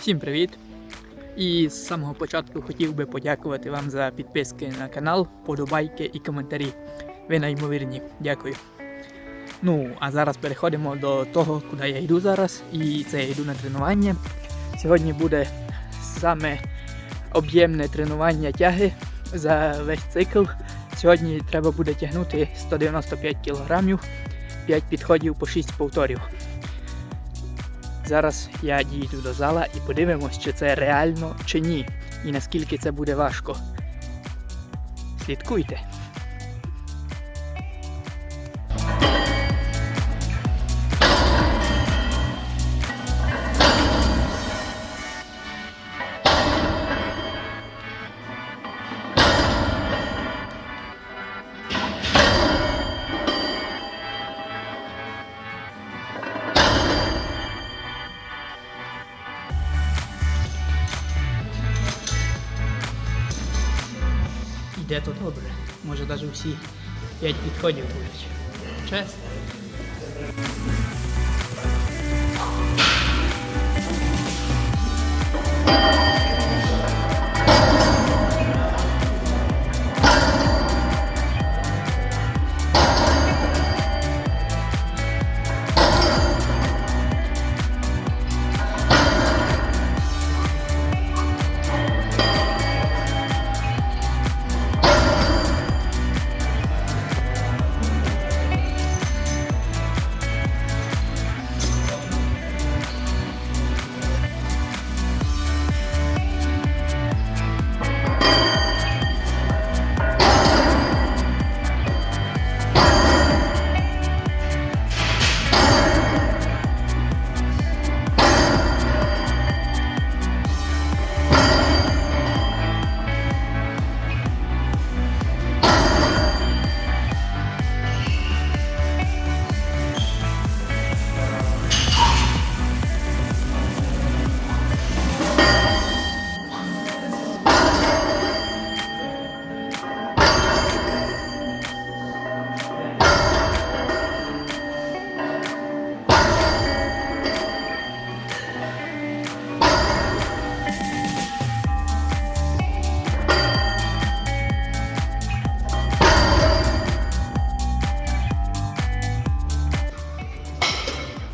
Всім привіт! І з самого початку хотів би подякувати вам за підписки на канал, подобайки і коментарі. Ви неймовірні. Дякую. Ну, а зараз переходимо до того, куди я йду зараз. І це я йду на тренування. Сьогодні буде саме об'ємне тренування тяги за весь цикл. Сьогодні треба буде тягнути 195 кг, 5 підходів по 6 повторів. Зараз я дійду до зала і подивимось, чи це реально чи ні, і наскільки це буде важко. Слідкуйте. Іде то добре. Може навіть всі п'ять підходів будуть. Чесно.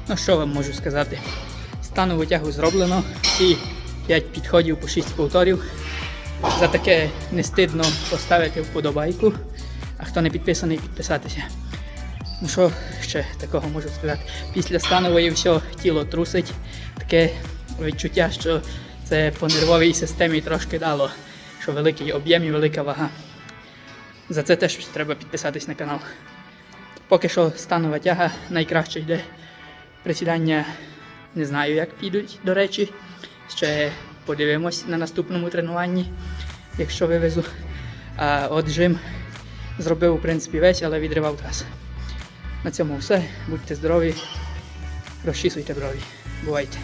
Ну що вам можу сказати? Станову тягу зроблено і 5 підходів по 6 повторів. За таке не стидно поставити вподобайку. А хто не підписаний, підписатися. Ну що ще такого можу сказати? Після станової все тіло трусить. Таке відчуття, що це по нервовій системі трошки дало, що великий об'єм і велика вага. За це теж треба підписатись на канал. Поки що станова тяга найкраще йде. Присідання не знаю, як підуть, до речі. Ще подивимось на наступному тренуванні, якщо вивезу. А от жим зробив, в принципі, весь, але відривав таз. На цьому все. Будьте здорові, розчісуйте брові. Бувайте!